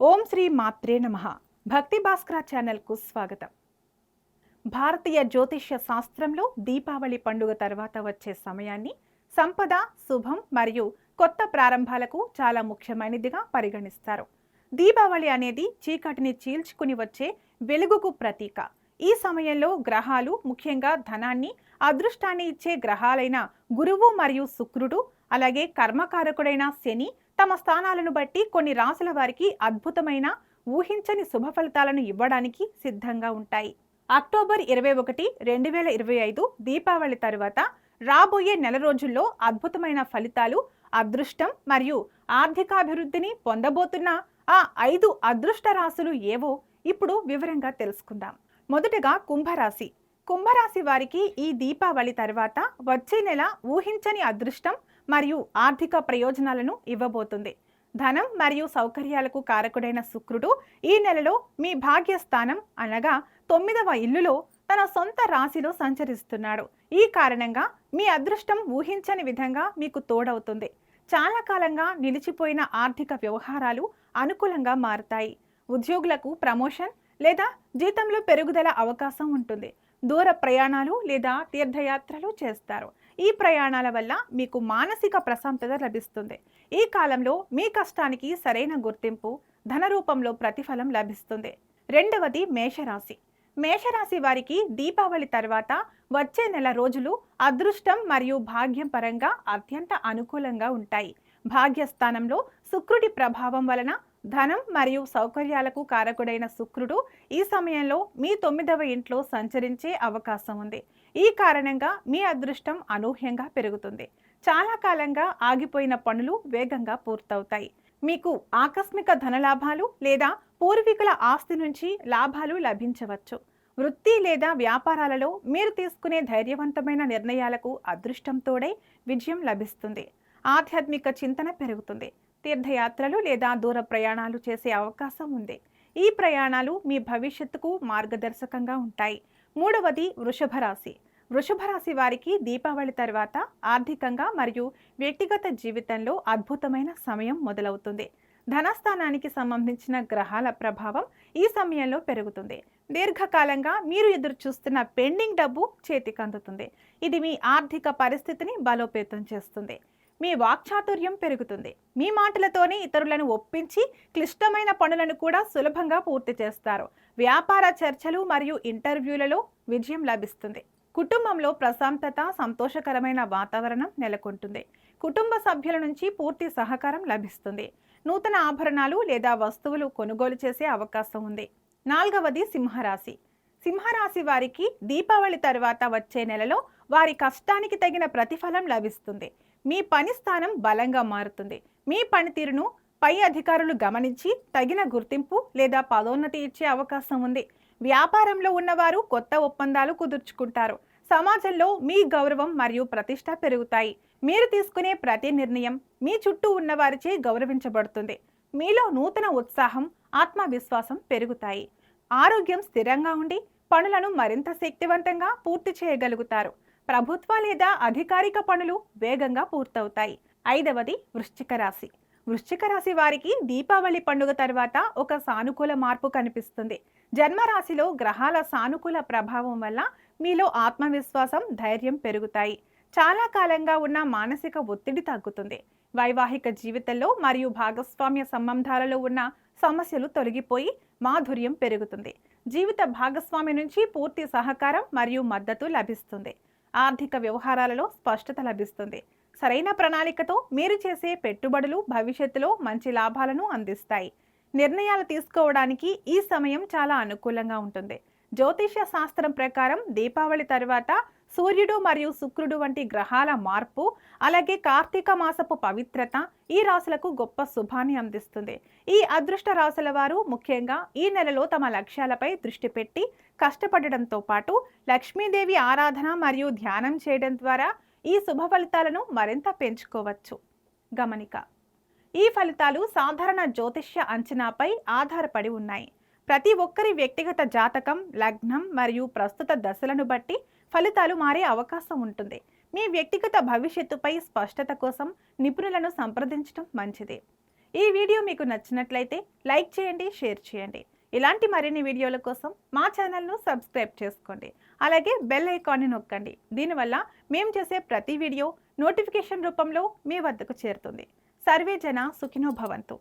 ఓం శ్రీ మాత్రే నమ. భక్తి భాస్కర ఛానల్కు స్వాగతం. భారతీయ జ్యోతిష్య శాస్త్రంలో దీపావళి పండుగ తర్వాత వచ్చే సమయాన్ని సంపద శుభం మరియు కొత్త ప్రారంభాలకు చాలా ముఖ్యమైనదిగా పరిగణిస్తారు. దీపావళి అనేది చీకటిని చీల్చుకుని వచ్చే వెలుగుకు ప్రతీక. ఈ సమయంలో గ్రహాలు ముఖ్యంగా ధనాన్ని అదృష్టాన్ని ఇచ్చే గ్రహాలైన గురువు మరియు శుక్రుడు అలాగే కర్మకారకుడైన శని తమ స్థానాలను బట్టి కొన్ని రాసుల వారికి అద్భుతమైన ఊహించని శుభ ఫలితాలను ఇవ్వడానికి సిద్ధంగా ఉంటాయి. అక్టోబర్ ఇరవై ఒకటి రెండు వేల ఇరవై ఐదు దీపావళి తరువాత రాబోయే నెల రోజుల్లో అద్భుతమైన ఫలితాలు అదృష్టం మరియు ఆర్థికాభివృద్ధిని పొందబోతున్న ఆ ఐదు అదృష్ట రాశులు ఏవో ఇప్పుడు వివరంగా తెలుసుకుందాం. మొదటగా కుంభరాశి. కుంభరాశి వారికి ఈ దీపావళి తర్వాత వచ్చే నెల ఊహించని అదృష్టం మరియు ఆర్థిక ప్రయోజనాలను ఇవ్వబోతుంది. ధనం మరియు సౌకర్యాలకు కారకుడైన శుక్రుడు ఈ నెలలో మీ భాగ్యస్థానం అనగా తొమ్మిదవ ఇల్లులో తన సొంత రాశిలో సంచరిస్తున్నాడు. ఈ కారణంగా మీ అదృష్టం ఊహించని విధంగా మీకు తోడవుతుంది. చాలా కాలంగా నిలిచిపోయిన ఆర్థిక వ్యవహారాలు అనుకూలంగా మారుతాయి. ఉద్యోగులకు ప్రమోషన్ లేదా జీతంలో పెరుగుదల అవకాశం ఉంటుంది. దూర ప్రయాణాలు లేదా తీర్థయాత్రలు చేస్తారు. ఈ ప్రయాణాల వల్ల మీకు మానసిక ప్రశాంతత లభిస్తుంది. ఈ కాలంలో మీ కష్టానికి సరైన గుర్తింపు ధన రూపంలో ప్రతిఫలం లభిస్తుంది. రెండవది మేషరాశి. మేషరాశి వారికి దీపావళి తర్వాత వచ్చే నెల రోజులు అదృష్టం మరియు భాగ్యం పరంగా అత్యంత అనుకూలంగా ఉంటాయి. భాగ్యస్థానంలో శుక్రుడి ప్రభావం వలన ధనం మరియు సౌకర్యాలకు కారకుడైన శుక్రుడు ఈ సమయంలో మీ తొమ్మిదవ ఇంట్లో సంచరించే అవకాశం ఉంది. ఈ కారణంగా మీ అదృష్టం అనూహ్యంగా పెరుగుతుంది. చాలా కాలంగా ఆగిపోయిన పనులు వేగంగా పూర్తవుతాయి. మీకు ఆకస్మిక ధనలాభాలు లేదా పూర్వీకుల ఆస్తి నుంచి లాభాలు లభించవచ్చు. వృత్తి లేదా వ్యాపారాలలో మీరు తీసుకునే ధైర్యవంతమైన నిర్ణయాలకు అదృష్టంతోడే విజయం లభిస్తుంది. ఆధ్యాత్మిక చింతన పెరుగుతుంది. తీర్థయాత్రలు లేదా దూర ప్రయాణాలు చేసే అవకాశం ఉంది. ఈ ప్రయాణాలు మీ భవిష్యత్తుకు మార్గదర్శకంగా ఉంటాయి. మూడవది వృషభ రాశి. వృషభ రాశి వారికి దీపావళి తర్వాత ఆర్థికంగా మరియు వ్యక్తిగత జీవితంలో అద్భుతమైన సమయం మొదలవుతుంది. ధనస్థానానికి సంబంధించిన గ్రహాల ప్రభావం ఈ సమయంలో పెరుగుతుంది. దీర్ఘకాలంగా మీరు ఎదురు చూస్తున్న పెండింగ్ డబ్బు చేతికందుతుంది. ఇది మీ ఆర్థిక పరిస్థితిని బలోపేతం చేస్తుంది. మీ వాక్చాతుర్యం పెరుగుతుంది. మీ మాటలతోనే ఇతరులను ఒప్పించి క్లిష్టమైన పనులను కూడా సులభంగా పూర్తి చేస్తారు. వ్యాపార చర్చలు మరియు ఇంటర్వ్యూలలో విజయం లభిస్తుంది. కుటుంబంలో ప్రశాంతత సంతోషకరమైన వాతావరణం నెలకొంటుంది. కుటుంబ సభ్యుల నుంచి పూర్తి సహకారం లభిస్తుంది. నూతన ఆభరణాలు లేదా వస్తువులు కొనుగోలు చేసే అవకాశం ఉంది. నాలుగవది సింహరాశి. సింహరాశి వారికి దీపావళి తర్వాత వచ్చే నెలలో వారి కష్టానికి తగిన ప్రతిఫలం లభిస్తుంది. మీ పని స్థానం బలంగా మారుతుంది. మీ పనితీరును పై అధికారులు గమనించి తగిన గుర్తింపు లేదా పదోన్నతి ఇచ్చే అవకాశం ఉంది. వ్యాపారంలో ఉన్నవారు కొత్త ఒప్పందాలు కుదుర్చుకుంటారు. సమాజంలో మీ గౌరవం మరియు ప్రతిష్ట పెరుగుతాయి. మీరు తీసుకునే ప్రతి నిర్ణయం మీ చుట్టూ ఉన్నవారిచే గౌరవించబడుతుంది. మీలో నూతన ఉత్సాహం ఆత్మవిశ్వాసం పెరుగుతాయి. ఆరోగ్యం స్థిరంగా ఉండి పనులను మరింత శక్తివంతంగా పూర్తి చేయగలుగుతారు. ప్రభుత్వ లేదా అధికారిక పనులు వేగంగా పూర్తవుతాయి. ఐదవది వృశ్చిక రాశి. వృశ్చిక రాశి వారికి దీపావళి పండుగ తర్వాత ఒక సానుకూల మార్పు కనిపిస్తుంది. జన్మరాశిలో గ్రహాల సానుకూల ప్రభావం వల్ల మీలో ఆత్మవిశ్వాసం ధైర్యం పెరుగుతాయి. చాలా కాలంగా ఉన్న మానసిక ఒత్తిడి తగ్గుతుంది. వైవాహిక జీవితంలో మరియు భాగస్వామ్య సంబంధాలలో ఉన్న సమస్యలు తొలగిపోయి మాధుర్యం పెరుగుతుంది. జీవిత భాగస్వామి నుంచి పూర్తి సహకారం మరియు మద్దతు లభిస్తుంది. ఆర్థిక వ్యవహారాలలో స్పష్టత లభిస్తుంది. సరైన ప్రణాళికతో మీరు చేసే పెట్టుబడులు భవిష్యత్తులో మంచి లాభాలను అందిస్తాయి. నిర్ణయాలు తీసుకోవడానికి ఈ సమయం చాలా అనుకూలంగా ఉంటుంది. జ్యోతిష్య శాస్త్రం ప్రకారం దీపావళి తర్వాత సూర్యుడు మరియు శుక్రుడు వంటి గ్రహాల మార్పు అలాగే కార్తీక మాసపు పవిత్రత ఈ రాశులకు గొప్ప శుభాన్ని అందిస్తుంది. ఈ అదృష్ట రాశుల వారు ముఖ్యంగా ఈ నెలలో తమ లక్ష్యాలపై దృష్టి పెట్టి కష్టపడడంతో పాటు లక్ష్మీదేవి ఆరాధన మరియు ధ్యానం చేయడం ద్వారా ఈ శుభ ఫలితాలను మరింత పెంచుకోవచ్చు. గమనిక ఈ ఫలితాలు సాధారణ జ్యోతిష్య అంచనాపై ఆధారపడి ఉన్నాయి. ప్రతి ఒక్కరి వ్యక్తిగత జాతకం లగ్నం మరియు ప్రస్తుత దశలను బట్టి ఫలితాలు మారే అవకాశం ఉంటుంది. మీ వ్యక్తిగత భవిష్యత్తుపై స్పష్టత కోసం నిపుణులను సంప్రదించడం మంచిది. ఈ వీడియో మీకు నచ్చినట్లయితే లైక్ చేయండి షేర్ చేయండి. ఇలాంటి మరిన్ని వీడియోల కోసం మా ఛానల్ను సబ్స్క్రైబ్ చేసుకోండి. అలాగే బెల్ ఐకాన్ని నొక్కండి. దీనివల్ల మేము చేసే ప్రతి వీడియో నోటిఫికేషన్ రూపంలో మీ వద్దకు చేరుతుంది. సర్వే జన సుఖినో భవంతు.